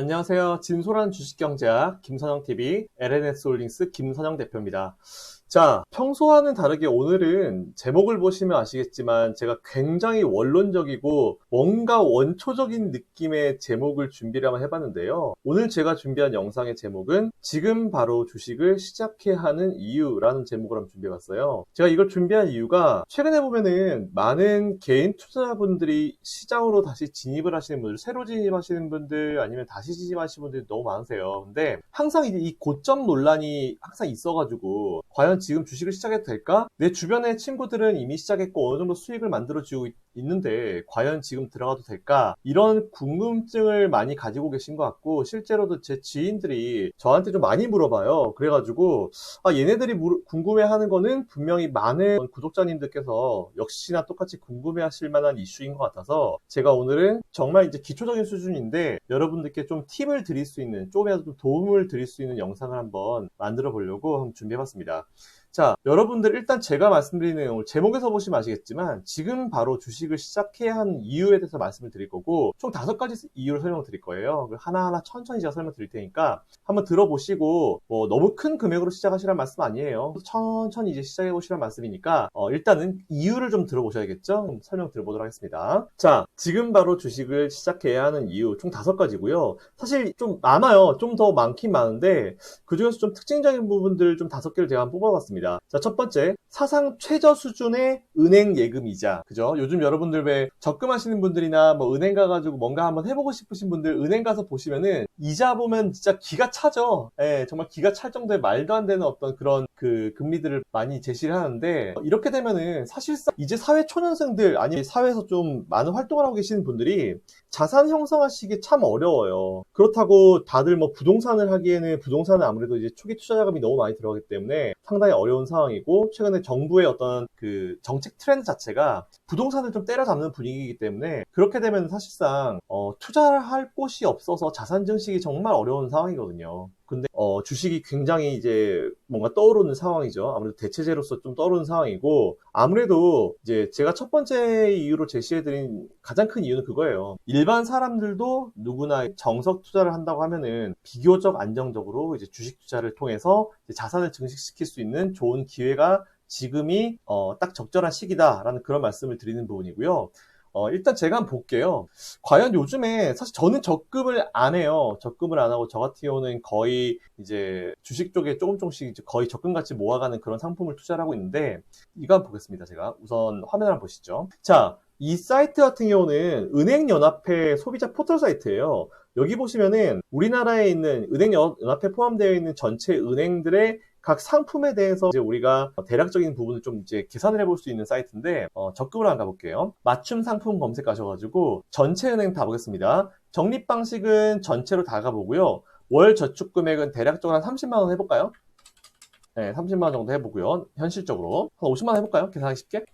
안녕하세요. 진솔한 주식경제학 김선영TV LNS홀딩스 김선영 대표입니다. 자, 평소와는 다르게 오늘은 제목을 보시면 아시겠지만 제가 굉장히 원론적이고 뭔가 원초적인 느낌의 제목을 준비를 한번 해봤는데요. 오늘 제가 준비한 영상의 제목은 지금 바로 주식을 시작해야 하는 이유라는 제목을 한번 준비해봤어요. 제가 이걸 준비한 이유가 최근에 보면은 많은 개인 투자자분들이 시장으로 다시 진입을 하시는 분들, 새로 진입하시는 분들 아니면 다시 진입하시는 분들이 너무 많으세요. 근데 항상 이제 이 고점 논란이 항상 있어가지고 과연 지금 주식을 시작해도 될까? 내 주변의 친구들은 이미 시작했고 어느 정도 수익을 만들어지고 있는데 과연 지금 들어가도 될까? 이런 궁금증을 많이 가지고 계신 것 같고 실제로도 제 지인들이 저한테 좀 많이 물어봐요. 그래가지고 아 얘네들이 궁금해하는 거는 분명히 많은 구독자님들께서 역시나 똑같이 궁금해하실 만한 이슈인 것 같아서 제가 오늘은 정말 이제 기초적인 수준인데 여러분들께 좀 팁을 드릴 수 있는 조금이라도 좀 도움을 드릴 수 있는 영상을 한번 만들어 보려고 한번 준비해봤습니다. 자, 여러분들 일단 제가 말씀드리는 내용을 제목에서 보시면 아시겠지만 지금 바로 주식을 시작해야 하는 이유에 대해서 말씀을 드릴 거고 총 다섯 가지 이유를 설명을 드릴 거예요. 하나하나 천천히 제가 설명 드릴 테니까 한번 들어보시고 뭐 너무 큰 금액으로 시작하시란 말씀 아니에요. 천천히 이제 시작해 보시란 말씀이니까 어, 일단은 이유를 좀 들어보셔야겠죠? 설명 드려보도록 하겠습니다. 자, 지금 바로 주식을 시작해야 하는 이유 총 다섯 가지고요. 사실 좀 많아요. 좀 더 많긴 많은데 그 중에서 좀 특징적인 부분들 좀 다섯 개를 제가 뽑아봤습니다. 있습니다. 자, 첫 번째, 사상 최저 수준의 은행 예금 이자. 그죠? 요즘 여러분들 왜 적금하시는 분들이나 뭐 은행 가가지고 뭔가 한번 해보고 싶으신 분들 은행 가서 보시면은 이자 보면 진짜 기가 차죠? 예, 정말 기가 찰 정도의 말도 안 되는 어떤 그런 그 금리들을 많이 제시를 하는데 이렇게 되면은 사실상 이제 사회 초년생들 아니 사회에서 좀 많은 활동을 하고 계시는 분들이 자산 형성하시기 참 어려워요. 그렇다고 다들 뭐 부동산을 하기에는 부동산은 아무래도 이제 초기 투자 자금이 너무 많이 들어가기 때문에 상당히 어려운 상황이고 최근에 정부의 어떤 그 정책 트렌드 자체가 부동산을 좀 때려잡는 분위기이기 때문에 그렇게 되면 사실상 어, 투자를 할 곳이 없어서 자산 증식이 정말 어려운 상황이거든요. 근데 어, 주식이 굉장히 이제 뭔가 떠오르는 상황이죠. 아무래도 대체제로서 좀 떠오르는 상황이고 아무래도 이제 제가 첫 번째 이유로 제시해드린 가장 큰 이유는 그거예요. 일반 사람들도 누구나 정석 투자를 한다고 하면은 비교적 안정적으로 이제 주식 투자를 통해서 자산을 증식시킬 수 있는 좋은 기회가 지금이 어, 딱 적절한 시기다라는 그런 말씀을 드리는 부분이고요. 어, 일단 제가 한번 볼게요. 과연 요즘에 사실 저는 적금을 안 해요. 적금을 안 하고 저 같은 경우는 거의 이제 주식 쪽에 조금 조금씩 거의 적금같이 모아가는 그런 상품을 투자를 하고 있는데 이거 한번 보겠습니다. 제가 우선 화면 한번 보시죠. 자, 이 사이트 같은 경우는 은행연합회 소비자 포털 사이트예요. 여기 보시면은 우리나라에 있는 은행연합회 포함되어 있는 전체 은행들의 각 상품에 대해서 이제 우리가 대략적인 부분을 좀 이제 계산을 해볼 수 있는 사이트인데 어, 적금을 한번 가볼게요. 맞춤 상품 검색하셔가지고 전체 은행 다 보겠습니다. 적립 방식은 전체로 다 가보고요. 월 저축 금액은 대략적으로 한 30만 원 해볼까요? 네, 30만 원 정도 해보고요. 현실적으로 한 50만 원 해볼까요? 계산하기 쉽게.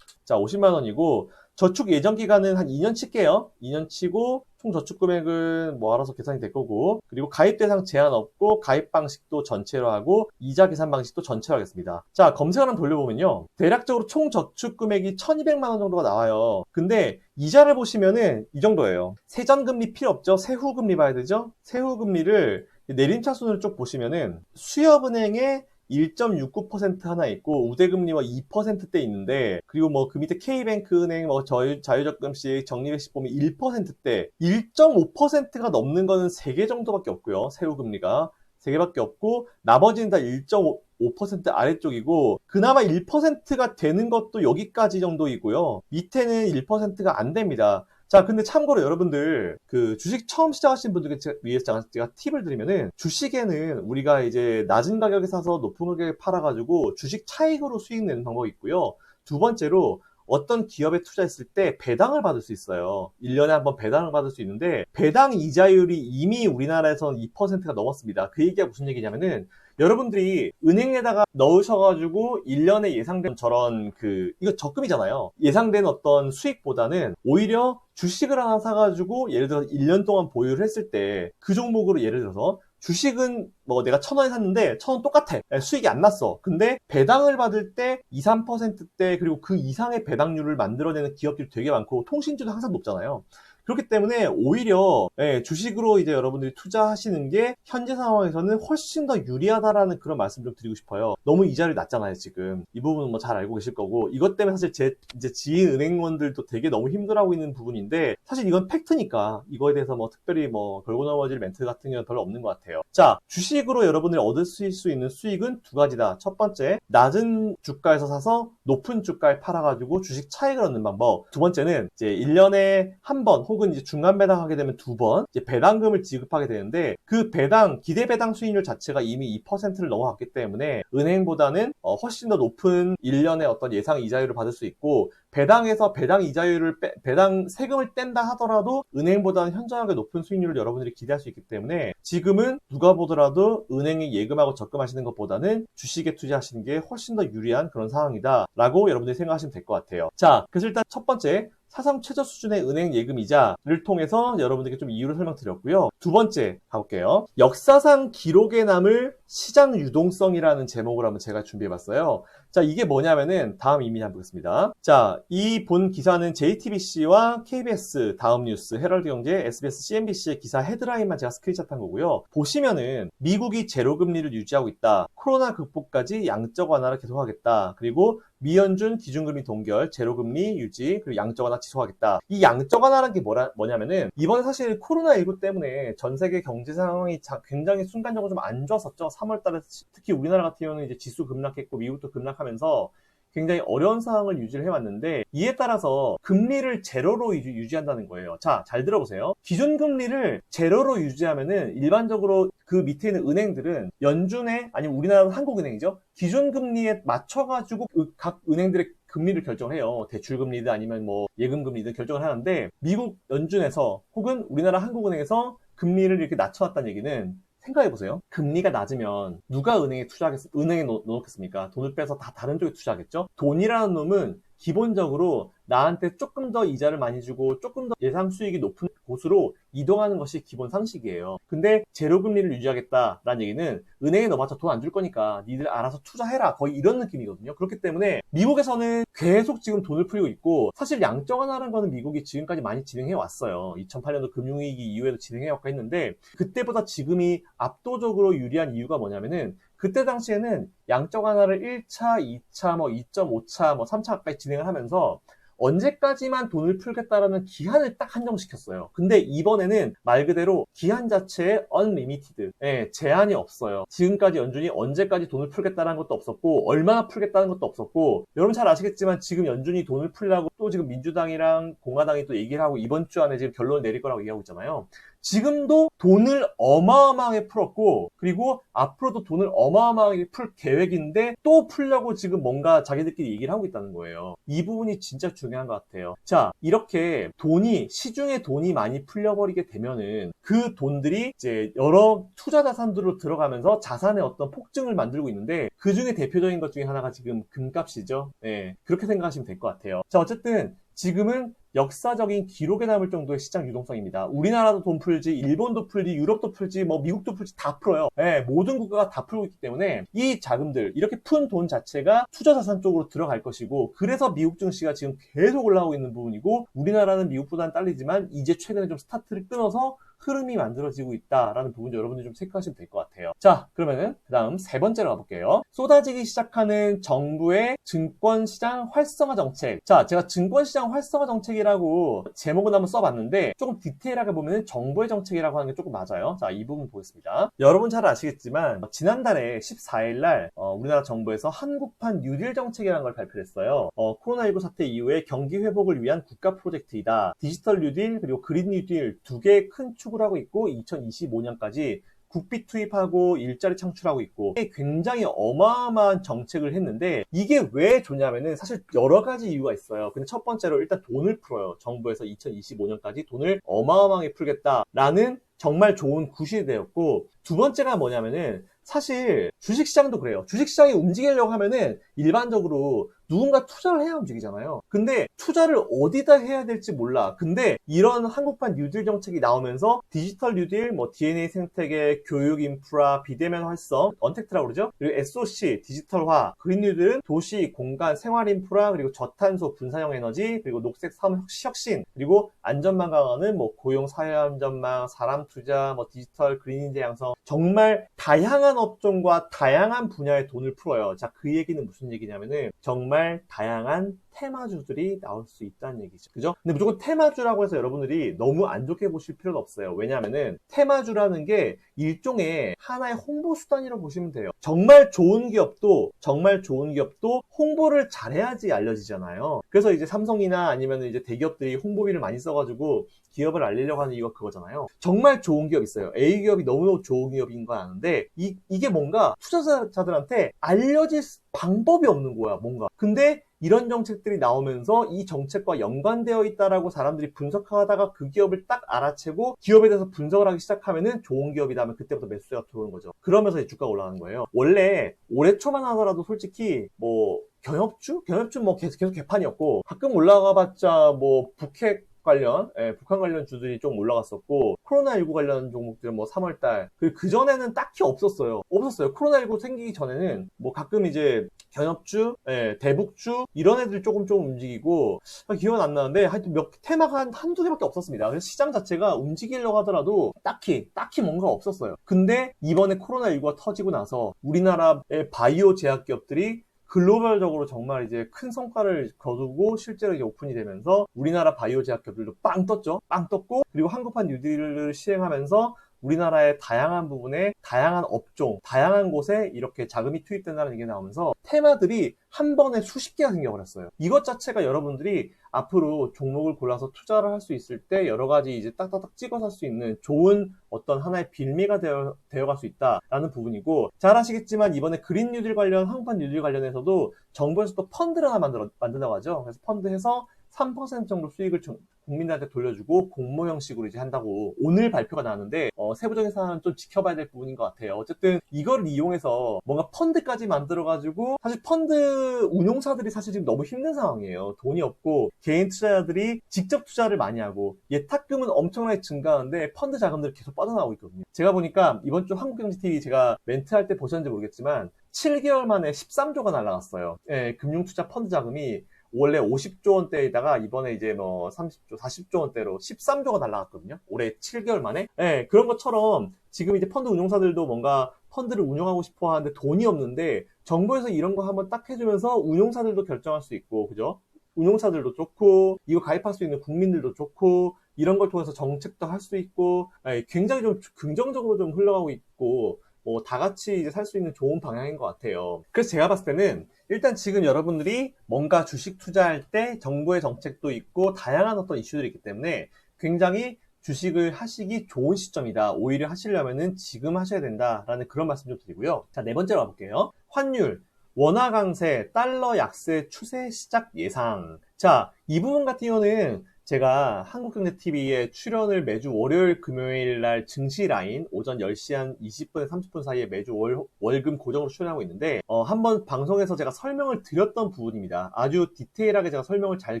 자, 50만 원이고 저축 예정 기간은 한 2년 칠게요. 2년 치고 총 저축 금액은 뭐 알아서 계산이 될 거고 그리고 가입 대상 제한 없고 가입 방식도 전체로 하고 이자 계산 방식도 전체로 하겠습니다. 자 검색을 한번 돌려보면요. 대략적으로 총 저축 금액이 1200만 원 정도가 나와요. 근데 이자를 보시면은 이 정도예요. 세전금리 필요 없죠. 세후금리 봐야 되죠. 세후금리를 내림차순을 쭉 보시면은 수협은행의 1.69% 하나 있고 우대금리와 2%대 있는데 그리고 뭐 그 밑에 K뱅크 은행 뭐 자유, 자유적금식 적립액식 보면 1%대. 1.5%가 넘는 거는 3개 정도밖에 없고요 세후금리가. 3개밖에 없고 나머지는 다 1.5% 아래쪽이고 그나마 1%가 되는 것도 여기까지 정도이고요. 밑에는 1%가 안 됩니다 자, 근데 참고로 여러분들 그 주식 처음 시작하신 분들께 위해서 제가 팁을 드리면은 주식에는 우리가 이제 낮은 가격에 사서 높은 가격에 팔아가지고 주식 차익으로 수익 내는 방법이 있고요. 두 번째로 어떤 기업에 투자했을 때 배당을 받을 수 있어요. 1년에 한 번 배당을 받을 수 있는데 배당 이자율이 이미 우리나라에서는 2%가 넘었습니다. 그 얘기가 무슨 얘기냐면은 여러분들이 은행에다가 넣으셔가지고 1년에 예상된 저런 그 이거 적금이잖아요. 예상된 어떤 수익보다는 오히려 주식을 하나 사가지고 예를 들어서 1년 동안 보유를 했을 때 그 종목으로 예를 들어서 주식은 뭐 내가 천 원에 샀는데 천 원 똑같아. 예, 수익이 안 났어. 근데 배당을 받을 때 2, 3%대 그리고 그 이상의 배당률을 만들어내는 기업들이 되게 많고 통신주도 항상 높잖아요. 그렇기 때문에 오히려 예, 주식으로 이제 여러분들이 투자하시는 게 현재 상황에서는 훨씬 더 유리하다라는 그런 말씀 좀 드리고 싶어요. 너무 이자율이 낮잖아요, 지금. 이 부분은 뭐 잘 알고 계실 거고 이것 때문에 사실 제 이제 지인 은행원들도 되게 너무 힘들어하고 있는 부분인데 사실 이건 팩트니까 이거에 대해서 뭐 특별히 뭐 걸고 넘어질 멘트 같은 경우는 별로 없는 것 같아요. 자, 주식으로 여러분들이 얻을 수 있는 수익은 두 가지다. 첫 번째, 낮은 주가에서 사서 높은 주가에 팔아가지고 주식 차익을 얻는 방법. 두 번째는 이제 1년에 한 번 혹은 이제 중간 배당하게 되면 두 번 이제 배당금을 지급하게 되는데 그 배당 기대 배당 수익률 자체가 이미 2%를 넘어갔기 때문에 은행보다는 어, 훨씬 더 높은 1년의 어떤 예상 이자율을 받을 수 있고 배당에서 배당 이자율을 빼, 배당 세금을 뗀다 하더라도 은행보다는 현저하게 높은 수익률을 여러분들이 기대할 수 있기 때문에 지금은 누가 보더라도 은행에 예금하고 적금하시는 것보다는 주식에 투자하시는 게 훨씬 더 유리한 그런 상황이다라고 여러분들이 생각하시면 될 것 같아요. 자, 그래서 일단 첫 번째 사상 최저 수준의 은행 예금 이자를 통해서 여러분들께 좀 이유를 설명드렸고요. 두 번째 가볼게요. 역사상 기록에 남을 시장 유동성이라는 제목을 한번 제가 준비해봤어요. 자, 이게 뭐냐면은 다음 이미지 한번 보겠습니다. 자, 이 본 기사는 JTBC와 KBS, 다음 뉴스, 헤럴드 경제, SBS, CNBC의 기사 헤드라인만 제가 스크린샷한 거고요. 보시면은 미국이 제로 금리를 유지하고 있다. 코로나 극복까지 양적 완화를 계속하겠다. 그리고 미연준 기준금리 동결, 제로금리 유지, 그리고 양적 완화 지속하겠다. 이 양적 완화라는 게 뭐라, 뭐냐면은 이번에 사실 코로나19 때문에 전 세계 경제 상황이 굉장히 순간적으로 좀 안 좋았었죠. 3월 달에 특히 우리나라 같은 경우는 이제 지수 급락했고 미국도 급락하면서 굉장히 어려운 상황을 유지를 해왔는데 이에 따라서 금리를 제로로 유지한다는 거예요. 자, 잘 들어보세요. 기준 금리를 제로로 유지하면은 일반적으로 그 밑에 있는 은행들은 연준에 아니면 우리나라는 한국은행이죠. 기준 금리에 맞춰가지고 그각 은행들의 금리를 결정해요. 대출금리든 아니면 뭐 예금금리든 결정을 하는데 미국 연준에서 혹은 우리나라 한국은행에서 금리를 이렇게 낮춰놨다는 얘기는 생각해 보세요. 금리가 낮으면 누가 은행에 투자하겠, 은행에 넣어놓겠습니까? 돈을 빼서 다 다른 쪽에 투자하겠죠? 돈이라는 놈은 기본적으로 나한테 조금 더 이자를 많이 주고 조금 더 예상 수익이 높은 곳으로 이동하는 것이 기본 상식이에요. 근데 제로 금리를 유지하겠다라는 얘기는 은행에 넣어봤자 돈 안 줄 거니까 니들 알아서 투자해라 거의 이런 느낌이거든요. 그렇기 때문에 미국에서는 계속 지금 돈을 풀리고 있고 사실 양적 완화라는 거는 미국이 지금까지 많이 진행해 왔어요. 2008년도 금융위기 이후에도 진행해 왔고 했는데 그때보다 지금이 압도적으로 유리한 이유가 뭐냐면은 그때 당시에는 양적 완화를 1차, 2차, 뭐 2.5차, 뭐 3차까지 진행을 하면서 언제까지만 돈을 풀겠다라는 기한을 딱 한정시켰어요. 근데 이번에는 말 그대로 기한 자체에 unlimited, 예, 제한이 없어요. 지금까지 연준이 언제까지 돈을 풀겠다는 것도 없었고 얼마나 풀겠다는 것도 없었고 여러분 잘 아시겠지만 지금 연준이 돈을 풀려고 또 지금 민주당이랑 공화당이 또 얘기를 하고 이번 주 안에 지금 결론을 내릴 거라고 얘기하고 있잖아요. 지금도 돈을 어마어마하게 풀었고 그리고 앞으로도 돈을 어마어마하게 풀 계획인데 또 풀려고 지금 뭔가 자기들끼리 얘기를 하고 있다는 거예요. 이 부분이 진짜 중요 한 것 같아요. 자, 이렇게 돈이 시중에 돈이 많이 풀려버리게 되면은 그 돈들이 이제 여러 투자 자산들로 들어가면서 자산의 어떤 폭증을 만들고 있는데 그 중에 대표적인 것 중에 하나가 지금 금값이죠. 네, 그렇게 생각하시면 될 것 같아요. 자, 어쨌든 지금은 역사적인 기록에 남을 정도의 시장 유동성입니다. 우리나라도 돈 풀지, 일본도 풀지, 유럽도 풀지, 뭐 미국도 풀지 다 풀어요. 네, 모든 국가가 다 풀고 있기 때문에 이 자금들 이렇게 푼 돈 자체가 투자 자산 쪽으로 들어갈 것이고 그래서 미국 증시가 지금 계속 올라오고 있는 부분이고 우리나라는 미국보다는 딸리지만 이제 최근에 좀 스타트를 끊어서 흐름이 만들어지고 있다라는 부분도 여러분들이 좀 체크하시면 될 것 같아요. 자, 그러면은 그 다음 세 번째로 가볼게요. 쏟아지기 시작하는 정부의 증권시장 활성화 정책. 자, 제가 증권시장 활성화 정책이라고 제목은 한번 써봤는데 조금 디테일하게 보면 정부의 정책이라고 하는 게 조금 맞아요. 자, 이 부분 보겠습니다. 여러분 잘 아시겠지만 지난달에 14일 날 어, 우리나라 정부에서 한국판 뉴딜 정책이라는 걸 발표했어요. 어, 코로나19 사태 이후에 경기 회복을 위한 국가 프로젝트이다. 디지털 뉴딜 그리고 그린 뉴딜 두 개의 큰 축을 하고 있고 2025년까지 국비 투입하고 일자리 창출하고 있고 굉장히 어마어마한 정책을 했는데 이게 왜 좋냐면은 사실 여러 가지 이유가 있어요. 근데 첫 번째로 일단 돈을 풀어요. 정부에서 2025년까지 돈을 어마어마하게 풀겠다라는 정말 좋은 구시대였고 두 번째가 뭐냐면은 사실 주식시장도 그래요. 주식시장이 움직이려고 하면은 일반적으로 누군가 투자를 해야 움직이잖아요. 근데 투자를 어디다 해야 될지 몰라. 근데 이런 한국판 뉴딜 정책이 나오면서 디지털 뉴딜, 뭐 DNA 생태계, 교육 인프라, 비대면 활성, 언택트라고 그러죠. 그리고 SOC, 디지털화, 그린 뉴딜은 도시, 공간, 생활 인프라, 그리고 저탄소, 분산형 에너지, 그리고 녹색 사업 혁신, 그리고 안전망 강화는 뭐 고용 사회 안전망, 사람 투자, 뭐 디지털 그린 인재 양성, 정말 다양한 업종과 다양한 분야의 돈을 풀어요. 자, 그 얘기는 무슨 얘기냐면은 정말 다양한 테마주들이 나올 수 있다는 얘기죠. 그죠? 근데 무조건 테마주라고 해서 여러분들이 너무 안 좋게 보실 필요는 없어요. 왜냐면은 테마주라는 게 일종의 하나의 홍보 수단이라고 보시면 돼요. 정말 좋은 기업도 정말 좋은 기업도 홍보를 잘해야지 알려지잖아요. 그래서 이제 삼성이나 아니면 이제 대기업들이 홍보비를 많이 써가지고 기업을 알리려고 하는 이유가 그거잖아요. 정말 좋은 기업 있어요. A 기업이 너무너무 좋은 기업인 건 아는데 이, 이게 뭔가 투자자들한테 알려질 방법이 없는 거야, 뭔가. 근데 이런 정책들이 나오면서 이 정책과 연관되어 있다라고 사람들이 분석하다가 그 기업을 딱 알아채고 기업에 대해서 분석을 하기 시작하면은 좋은 기업이다 하면 그때부터 매수가 들어오는 거죠. 그러면서 주가가 올라가는 거예요. 원래 올해 초만 하더라도 솔직히 뭐 경협주? 경협주 뭐 계속, 계속 개판이었고 가끔 올라가 봤자 뭐 북핵 관련, 예, 북한 관련 주들이 좀 올라갔었고, 코로나19 관련 종목들은 뭐 3월달, 그리고 그전에는 딱히 없었어요. 없었어요. 코로나19 생기기 전에는 뭐 가끔 이제 견업주, 예, 대북주, 이런 애들 조금 좀 움직이고, 기억은 안 나는데, 하여튼 몇, 테마가 한, 한두 개밖에 없었습니다. 그래서 시장 자체가 움직이려고 하더라도 딱히, 딱히 뭔가 없었어요. 근데 이번에 코로나19가 터지고 나서 우리나라의 바이오 제약 기업들이 글로벌적으로 정말 이제 큰 성과를 거두고 실제로 이제 오픈이 되면서 우리나라 바이오 제약 기업들도 빵 떴죠. 빵 떴고 그리고 한국판 뉴딜을 시행하면서 우리나라의 다양한 부분에 다양한 업종, 다양한 곳에 이렇게 자금이 투입된다는 얘기가 나오면서 테마들이 한 번에 수십 개가 생겨버렸어요. 이것 자체가 여러분들이 앞으로 종목을 골라서 투자를 할 수 있을 때 여러 가지 이제 딱딱딱 찍어서 할 수 있는 좋은 어떤 하나의 빌미가 되어, 되어갈 수 있다라는 부분이고 잘 아시겠지만 이번에 그린 뉴딜 관련, 한국판 뉴딜 관련해서도 정부에서 또 펀드를 하나 만들어, 만든다고 하죠. 그래서 펀드해서 3% 정도 수익을 국민들한테 돌려주고 공모 형식으로 이제 한다고 오늘 발표가 나왔는데 어, 세부적인 사항은 좀 지켜봐야 될 부분인 것 같아요. 어쨌든 이걸 이용해서 뭔가 펀드까지 만들어가지고 사실 펀드 운용사들이 사실 지금 너무 힘든 상황이에요. 돈이 없고 개인 투자자들이 직접 투자를 많이 하고 예탁금은 엄청나게 증가하는데 펀드 자금들이 계속 빠져나오고 있거든요. 제가 보니까 이번 주 한국경제TV 제가 멘트할 때 보셨는지 모르겠지만 7개월 만에 13조가 날라갔어요. 예, 금융투자 펀드 자금이 원래 50조 원대에다가 이번에 이제 뭐 30조, 40조 원대로 13조가 날라갔거든요. 올해 7개월 만에. 네, 그런 것처럼 지금 이제 펀드 운용사들도 뭔가 펀드를 운영하고 싶어 하는데 돈이 없는데 정부에서 이런 거 한번 딱 해주면서 운용사들도 결정할 수 있고, 그죠? 운용사들도 좋고, 이거 가입할 수 있는 국민들도 좋고, 이런 걸 통해서 정책도 할 수 있고, 굉장히 좀 긍정적으로 좀 흘러가고 있고, 뭐 다 같이 살 수 있는 좋은 방향인 것 같아요. 그래서 제가 봤을 때는 일단 지금 여러분들이 뭔가 주식 투자할 때 정부의 정책도 있고 다양한 어떤 이슈들이 있기 때문에 굉장히 주식을 하시기 좋은 시점이다. 오히려 하시려면은 지금 하셔야 된다라는 그런 말씀 좀 드리고요. 자, 네 번째로 가볼게요. 환율. 원화 강세, 달러 약세 추세 시작 예상. 자, 이 부분 같은 경우는 제가 한국경제TV에 출연을 매주 월요일, 금요일 날 증시 라인 오전 10시 한 20분에 30분 사이에 매주 월, 월금 고정으로 출연하고 있는데 어, 한번 방송에서 제가 설명을 드렸던 부분입니다. 아주 디테일하게 제가 설명을 잘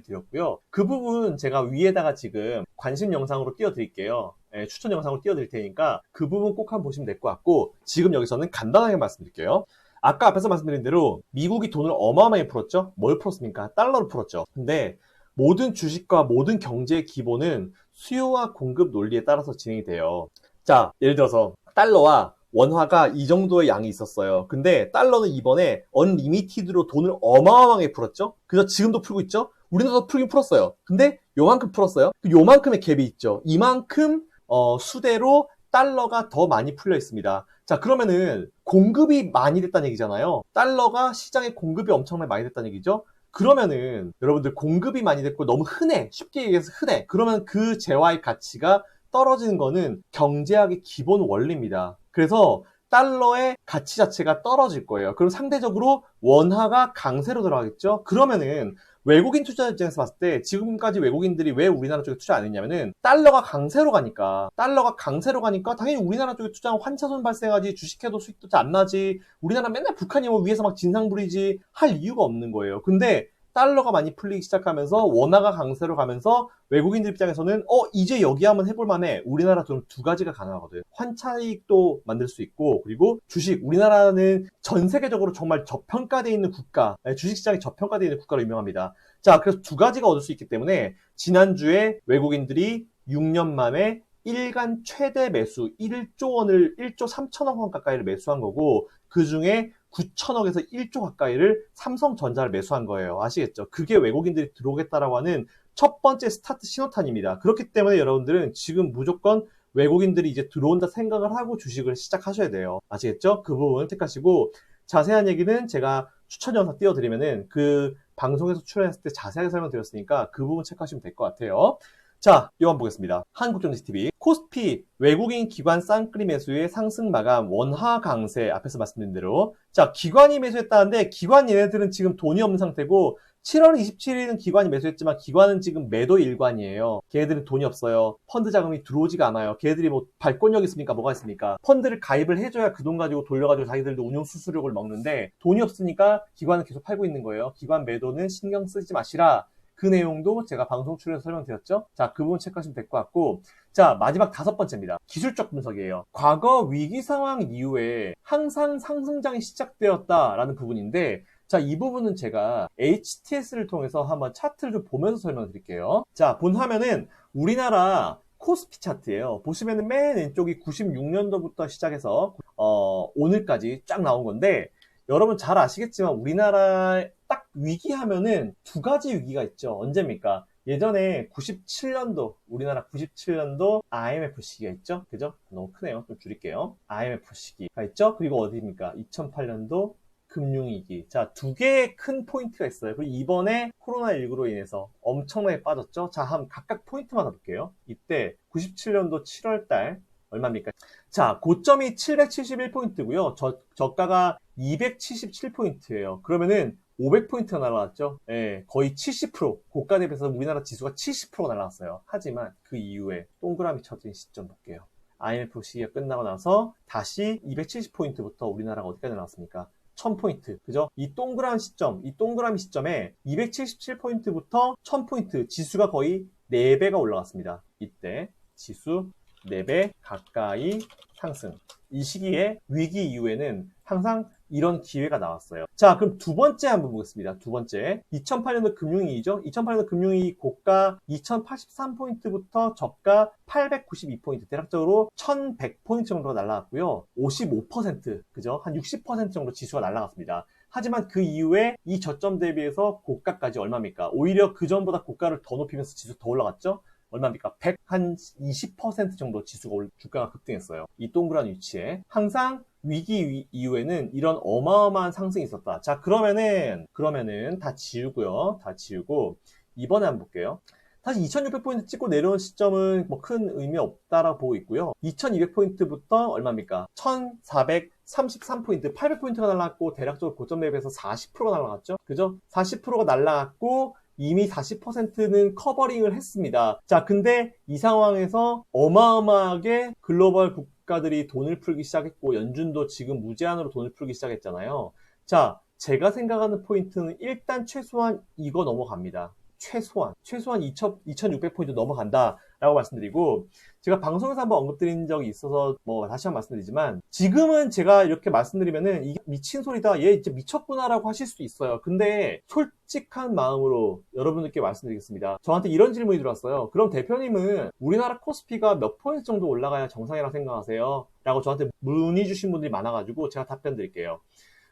드렸고요. 그 부분 제가 위에다가 지금 관심 영상으로 띄워드릴게요. 예, 추천 영상으로 띄워드릴 테니까 그 부분 꼭 한번 보시면 될 것 같고 지금 여기서는 간단하게 말씀드릴게요. 아까 앞에서 말씀드린 대로 미국이 돈을 어마어마하게 풀었죠? 뭘 풀었습니까? 달러를 풀었죠. 근데 모든 주식과 모든 경제의 기본은 수요와 공급 논리에 따라서 진행이 돼요. 자, 예를 들어서 달러와 원화가 이 정도의 양이 있었어요. 근데 달러는 이번에 언리미티드로 돈을 어마어마하게 풀었죠? 그래서 지금도 풀고 있죠? 우리나라도 풀긴 풀었어요. 근데 요만큼 풀었어요. 그 요만큼의 갭이 있죠. 이만큼 어, 수대로 달러가 더 많이 풀려 있습니다. 자, 그러면은 공급이 많이 됐다는 얘기잖아요. 달러가 시장에 공급이 엄청나게 많이 됐다는 얘기죠. 그러면은 여러분들 공급이 많이 됐고 너무 흔해. 쉽게 얘기해서 흔해. 그러면 그 재화의 가치가 떨어지는 거는 경제학의 기본 원리입니다. 그래서 달러의 가치 자체가 떨어질 거예요. 그럼 상대적으로 원화가 강세로 들어가겠죠? 그러면은 외국인 투자 입장에서 봤을 때 지금까지 외국인들이 왜 우리나라 쪽에 투자 안 했냐면은 달러가 강세로 가니까 달러가 강세로 가니까 당연히 우리나라 쪽에 투자하면 환차손 발생하지 주식해도 수익도 잘 안 나지 우리나라 맨날 북한이 뭐 위에서 막 진상 부리지 할 이유가 없는 거예요. 근데 달러가 많이 풀리기 시작하면서 원화가 강세로 가면서 외국인들 입장에서는 어 이제 여기 한번 해볼 만해. 우리나라 좀두 가지가 가능하거든. 환차익도 만들 수 있고 그리고 주식. 우리나라는 전 세계적으로 정말 저평가되어 있는 국가 네, 주식시장이 저평가되어 있는 국가로 유명합니다. 자 그래서 두 가지가 얻을 수 있기 때문에 지난주에 외국인들이 6년 만에 일간 최대 매수 1조 원을 1조 3천억 원 가까이를 매수한 거고 그 중에 9천억에서 1조 가까이를 삼성전자를 매수한 거예요. 아시겠죠? 그게 외국인들이 들어오겠다라고 하는 첫 번째 스타트 신호탄입니다. 그렇기 때문에 여러분들은 지금 무조건 외국인들이 이제 들어온다 생각을 하고 주식을 시작하셔야 돼요. 아시겠죠? 그 부분을 택하시고 자세한 얘기는 제가 추천 영상 띄워드리면은 그 방송에서 출연했을 때 자세하게 설명드렸으니까 그 부분 체크하시면 될 것 같아요. 자, 요한 보겠습니다. 한국경제TV. 코스피 외국인 기관 쌍끌이 매수의 상승 마감 원화 강세 앞에서 말씀드린 대로 자, 기관이 매수했다는데 기관 얘네들은 지금 돈이 없는 상태고 7월 27일은 기관이 매수했지만 기관은 지금 매도 일관이에요. 걔네들은 돈이 없어요. 펀드 자금이 들어오지가 않아요. 걔네들이 뭐 발권력 있습니까? 뭐가 있습니까? 펀드를 가입을 해줘야 그 돈 가지고 돌려가지고 자기들도 운용 수수료를 먹는데 돈이 없으니까 기관은 계속 팔고 있는 거예요. 기관 매도는 신경 쓰지 마시라. 그 내용도 제가 방송 출연해서 설명드렸죠. 자, 그 부분 체크하시면 될 것 같고. 자, 마지막 다섯 번째입니다. 기술적 분석이에요. 과거 위기 상황 이후에 항상 상승장이 시작되었다라는 부분인데, 자, 이 부분은 제가 HTS를 통해서 한번 차트를 좀 보면서 설명드릴게요. 자, 본 화면은 우리나라 코스피 차트예요. 보시면은 맨 왼쪽이 96년도부터 시작해서 어, 오늘까지 쫙 나온 건데 여러분 잘 아시겠지만 우리나라 딱 위기하면은 두 가지 위기가 있죠. 언제입니까? 예전에 97년도, 우리나라 97년도 IMF 시기가 있죠? 그죠? 너무 크네요. 좀 줄일게요. IMF 시기가 있죠? 그리고 어디입니까? 2008년도 금융위기. 자, 두 개의 큰 포인트가 있어요. 그리고 이번에 코로나19로 인해서 엄청나게 빠졌죠? 자, 한번 각각 포인트만 볼게요. 이때 97년도 7월달, 얼마입니까? 자, 고점이 771포인트고요. 저, 저가가 277포인트예요. 그러면은 500포인트가 날아갔죠. 예, 거의 70% 고가 대비해서 우리나라 지수가 70%가 날아갔어요. 하지만 그 이후에 동그라미 쳐진 시점 볼게요. IMF 시기가 끝나고 나서 다시 270포인트부터 우리나라가 어디까지 나왔습니까? 1000포인트. 그죠? 이 동그란 시점, 이 동그라미 시점에 277포인트부터 1000포인트 지수가 거의 4배가 올라갔습니다. 이때 지수 4배 가까이 상승. 이 시기에 위기 이후에는 항상 이런 기회가 나왔어요. 자, 그럼 두 번째 한번 보겠습니다. 두 번째. 2008년도 금융위기죠. 2008년도 금융위기 고가 2083포인트부터 저가 892포인트. 대략적으로 1100포인트 정도가 날라갔고요. 55%, 그죠? 한 60% 정도 지수가 날라갔습니다. 하지만 그 이후에 이 저점 대비해서 고가까지 얼마입니까? 오히려 그 전보다 고가를 더 높이면서 지수 더 올라갔죠? 얼마입니까? 100, 한 20% 정도 지수가 올, 주가가 급등했어요. 이 동그란 위치에. 항상 위기 이후에는 이런 어마어마한 상승이 있었다. 자, 그러면은, 그러면은 다 지우고요. 다 지우고, 이번에 한번 볼게요. 사실 2600포인트 찍고 내려온 시점은 뭐 큰 의미 없다라고 보고 있고요. 2200포인트부터 얼마입니까? 1433포인트, 800포인트가 날라갔고, 대략적으로 고점 대비해서 40%가 날라갔죠? 그죠? 40%가 날라갔고, 이미 40%는 커버링을 했습니다. 자, 근데 이 상황에서 어마어마하게 글로벌 국가들이 돈을 풀기 시작했고, 연준도 지금 무제한으로 돈을 풀기 시작했잖아요. 자, 제가 생각하는 포인트는 일단 최소한 이거 넘어갑니다. 최소한 최소한 2,000, 2,600포인트 넘어간다 라고 말씀드리고 제가 방송에서 한번 언급드린 적이 있어서 뭐 다시 한번 말씀드리지만 지금은 제가 이렇게 말씀드리면은 이게 미친 소리다 얘 이제 미쳤구나 라고 하실 수도 있어요. 근데 솔직한 마음으로 여러분들께 말씀드리겠습니다. 저한테 이런 질문이 들어왔어요. 그럼 대표님은 우리나라 코스피가 몇 포인트 정도 올라가야 정상이라고 생각하세요? 라고 저한테 문의 주신 분들이 많아가지고 제가 답변 드릴게요.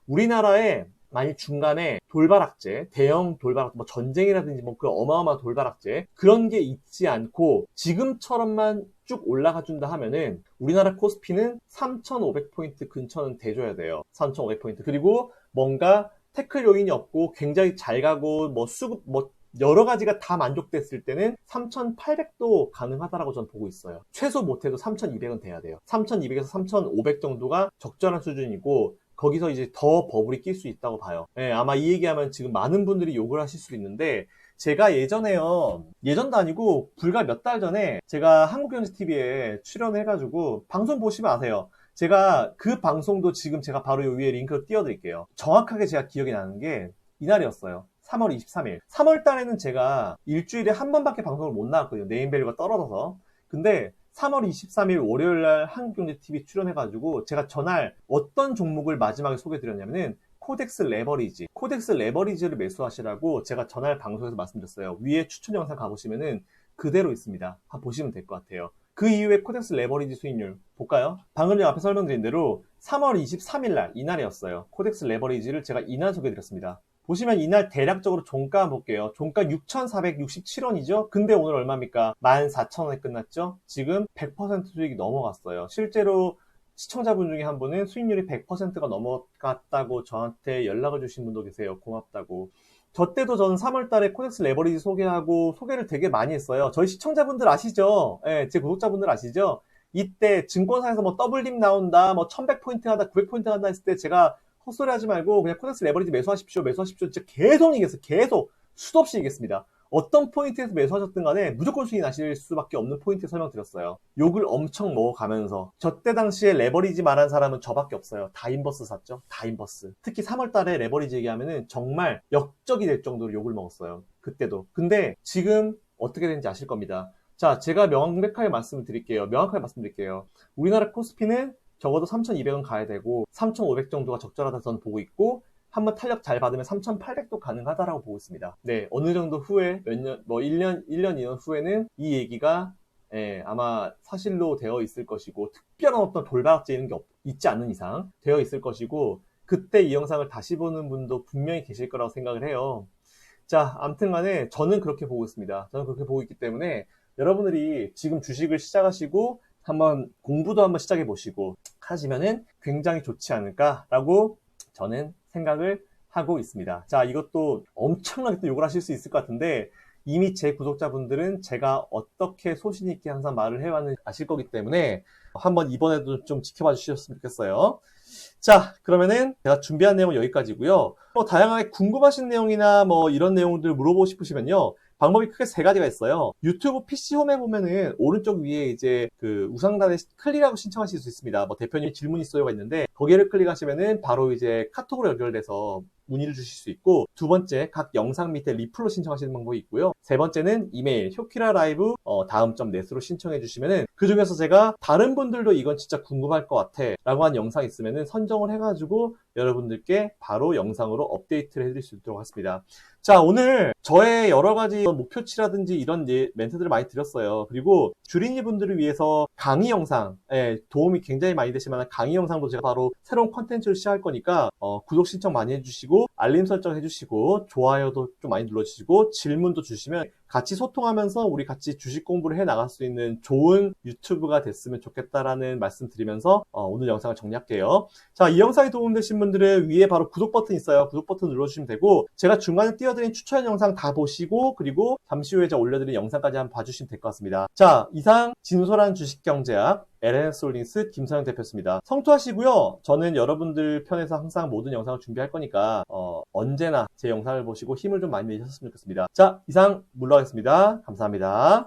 우리나라에 만약 중간에 돌발악재, 대형 돌발악재, 뭐 전쟁이라든지 뭐 그 어마어마한 돌발악재 그런 게 있지 않고 지금처럼만 쭉 올라가 준다 하면은 우리나라 코스피는 3,500포인트 근처는 대줘야 돼요. 3,500포인트. 그리고 뭔가 태클 요인이 없고 굉장히 잘 가고 뭐 수급 뭐 여러 가지가 다 만족됐을 때는 3,800도 가능하다라고 저는 보고 있어요. 최소 못해도 3,200은 돼야 돼요. 3,200에서 3,500 정도가 적절한 수준이고 거기서 이제 더 버블이 낄 수 있다고 봐요. 예, 아마 이 얘기하면 지금 많은 분들이 욕을 하실 수 있는데 제가 예전에요. 예전도 아니고 불과 몇 달 전에 제가 한국경제TV에 출연해가지고 방송 보시면 아세요. 제가 그 방송도 지금 제가 바로 요 위에 링크를 띄워드릴게요. 정확하게 제가 기억이 나는 게 이날이었어요. 3월 23일. 3월 달에는 제가 일주일에 한 번밖에 방송을 못 나왔거든요. 네임밸류가 떨어져서. 근데 3월 23일 월요일 날 한국경제TV 출연해가지고 제가 전날 어떤 종목을 마지막에 소개드렸냐면은 코덱스 레버리지. 코덱스 레버리지를 매수하시라고 제가 전날 방송에서 말씀드렸어요. 위에 추천 영상 가보시면은 그대로 있습니다. 한번 보시면 될 것 같아요. 그 이후에 코덱스 레버리지 수익률 볼까요? 방금 전에 앞에 설명드린 대로 3월 23일 날 이날이었어요. 코덱스 레버리지를 제가 이날 소개드렸습니다. 보시면 이날 대략적으로 종가 볼게요. 종가 6,467원이죠? 근데 오늘 얼마입니까? 14,000원에 끝났죠? 지금 100% 수익이 넘어갔어요. 실제로 시청자분 중에 한 분은 수익률이 100%가 넘어갔다고 저한테 연락을 주신 분도 계세요. 고맙다고. 저 때도 저는 3월 달에 코덱스 레버리지 소개하고 소개를 되게 많이 했어요. 저희 시청자분들 아시죠? 예, 제 구독자분들 아시죠? 이때 증권사에서 뭐 더블립 나온다, 뭐 1100포인트 하다, 900포인트 한다 했을 때 제가 헛소리 하지 말고 그냥 코덱스 레버리지 매수하십시오, 매수하십시오. 진짜 계속 얘기했어요. 계속. 수도 없이 얘기했습니다. 어떤 포인트에서 매수하셨든 간에 무조건 수익이 나실 수밖에 없는 포인트 설명드렸어요. 욕을 엄청 먹어가면서 저때 당시에 레버리지 말한 사람은 저밖에 없어요. 다 인버스 샀죠? 다 인버스. 특히 3월 달에 레버리지 얘기하면은 정말 역적이 될 정도로 욕을 먹었어요. 그때도. 근데 지금 어떻게 되는지 아실 겁니다. 자, 제가 명백하게 말씀을 드릴게요. 명확하게 말씀드릴게요. 우리나라 코스피는 적어도 3,200원 가야 되고 3,500 정도가 적절하다 저는 보고 있고 한번 탄력 잘 받으면 3,800도 가능하다라고 보고 있습니다. 네, 어느 정도 후에 몇 년, 뭐 1년, 1년, 2년 후에는 이 얘기가 예, 아마 사실로 되어 있을 것이고 특별한 어떤 돌발악재 이런 게 없, 있지 않는 이상 되어 있을 것이고 그때 이 영상을 다시 보는 분도 분명히 계실 거라고 생각을 해요. 자, 암튼 간에 저는 그렇게 보고 있습니다. 저는 그렇게 보고 있기 때문에 여러분들이 지금 주식을 시작하시고 한번 공부도 한번 시작해 보시고 하시면은 굉장히 좋지 않을까라고 저는 생각을 하고 있습니다. 자, 이것도 엄청나게 또 욕을 하실 수 있을 것 같은데 이미 제 구독자분들은 제가 어떻게 소신 있게 항상 말을 해왔는지 아실 거기 때문에 한번 이번에도 좀 지켜봐 주셨으면 좋겠어요. 자, 그러면은 제가 준비한 내용은 여기까지고요. 뭐 다양하게 궁금하신 내용이나 뭐 이런 내용들 물어보고 싶으시면요. 방법이 크게 세 가지가 있어요. 유튜브 PC 홈에 보면은 오른쪽 위에 이제 그 우상단에 클릭하고 신청하실 수 있습니다. 뭐 대표님 질문 있어요가 있는데 거기를 클릭하시면은 바로 이제 카톡으로 연결돼서 문의를 주실 수 있고 두 번째 각 영상 밑에 리플로 신청하시는 방법이 있고요. 세 번째는 이메일 효키라 라이브 어, 다음 점 넷으로 신청해 주시면은 그 중에서 제가 다른 분들도 이건 진짜 궁금할 것 같아 라고 한 영상 있으면은 선정을 해가지고 여러분들께 바로 영상으로 업데이트를 해드릴 수 있도록 하겠습니다. 자, 오늘 저의 여러 가지 목표치라든지 이런 예- 멘트들을 많이 드렸어요. 그리고 주린이 분들을 위해서 강의 영상 에 도움이 굉장히 많이 되시면 강의 영상도 제가 바로 새로운 컨텐츠를 시작할 거니까 어, 구독 신청 많이 해주시고 알림 설정 해주시고 좋아요도 좀 많이 눌러주시고 질문도 주시면 같이 소통하면서 우리 같이 주식 공부를 해 나갈 수 있는 좋은 유튜브가 됐으면 좋겠다라는 말씀 드리면서 어, 오늘 영상을 정리할게요. 자, 이 영상이 도움되신 분들은 위에 바로 구독 버튼 있어요. 구독 버튼 눌러주시면 되고, 제가 중간에 띄워드린 추천 영상 다 보시고, 그리고 잠시 후에 제가 올려드린 영상까지 한번 봐주시면 될 것 같습니다. 자, 이상 진솔한 주식경제학 홀딩스 김서영 대표였습니다. 성투하시고요. 저는 여러분들 편에서 항상 모든 영상을 준비할 거니까 어, 언제나 제 영상을 보시고 힘을 좀 많이 내셨으면 좋겠습니다. 자, 이상 물러가겠습니다. 감사합니다.